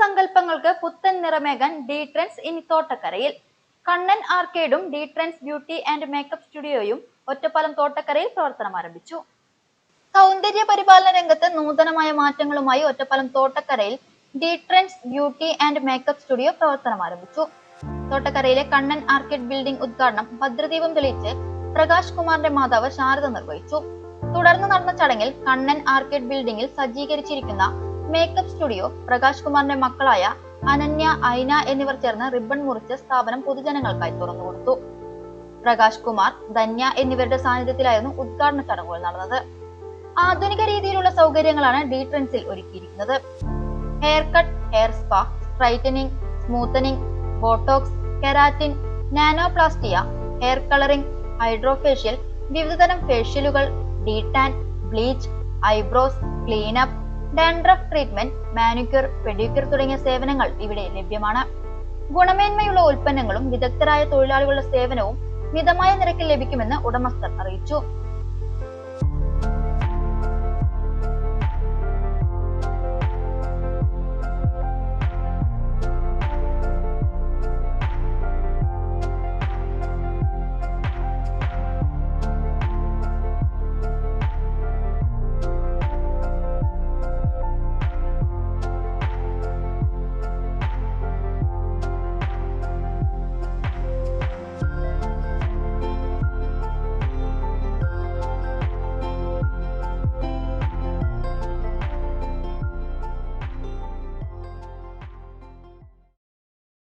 സങ്കല്പങ്ങൾക്ക് പുത്തൻ നിറമേകാൻ D trends ഇനി തോട്ടക്കരയിൽ. Kannan ആർക്കേഡും D trends beauty and makeup സ്റ്റുഡിയോയും Ottapalam തോട്ടക്കരയിൽ പ്രവർത്തനം ആരംഭിച്ചു. സൗന്ദര്യ പരിപാലന രംഗത്ത് നൂതനമായ മാറ്റങ്ങളുമായി Ottapalam തോട്ടക്കരയിൽ D trends beauty and makeup studio പ്രവർത്തനം ആരംഭിച്ചു. തോട്ടക്കരയിലെ കണ്ണൻ ആർക്കേഡ് ബിൽഡിംഗ് ഉദ്ഘാടനം ഭദ്രദീപം തെളിയിച്ച് പ്രകാശ് കുമാറിന്റെ മാതാവ് ശാരദ നിർവഹിച്ചു. തുടർന്ന് നടന്ന ചടങ്ങിൽ കണ്ണൻ ആർക്കേഡ് ബിൽഡിംഗിൽ സജ്ജീകരിച്ചിരിക്കുന്ന മേക്കപ്പ് സ്റ്റുഡിയോ പ്രകാശ് കുമാറിന്റെ മക്കളായ അനന്യ ഐന എന്നിവർ ചേർന്ന് റിബൺ മുറിച്ച് സ്ഥാപനം പൊതുജനങ്ങൾക്കായി തുറന്നു കൊടുത്തു. പ്രകാശ് കുമാർ ധന്യ എന്നിവരുടെ സാന്നിധ്യത്തിലായിരുന്നു ഉദ്ഘാടന ചടങ്ങുകൾ നടന്നത്. ആധുനിക രീതിയിലുള്ള സൗകര്യങ്ങളാണ് ഡി ട്രെൻസിൽ ഒരുക്കിയിരിക്കുന്നത്. Hair cut hair spa straightening smoothening botox keratin nanoplastia hair colouring hydrofacial വിവിധതരം ഫേഷ്യലുകൾ detan bleach eyebrows cleanup dandruff treatment manicure pedicure തുടങ്ങിയ സേവനങ്ങൾ ഇവിടെ ലഭ്യമാണ്. ഗുണമേന്മയുള്ള ഉൽപ്പന്നങ്ങളും വിദഗ്ധരായ തൊഴിലാളികളുടെ സേവനവും മിതമായ നിരക്കിൽ ലഭിക്കുമെന്ന് ഉടമസ്ഥർ അറിയിച്ചു.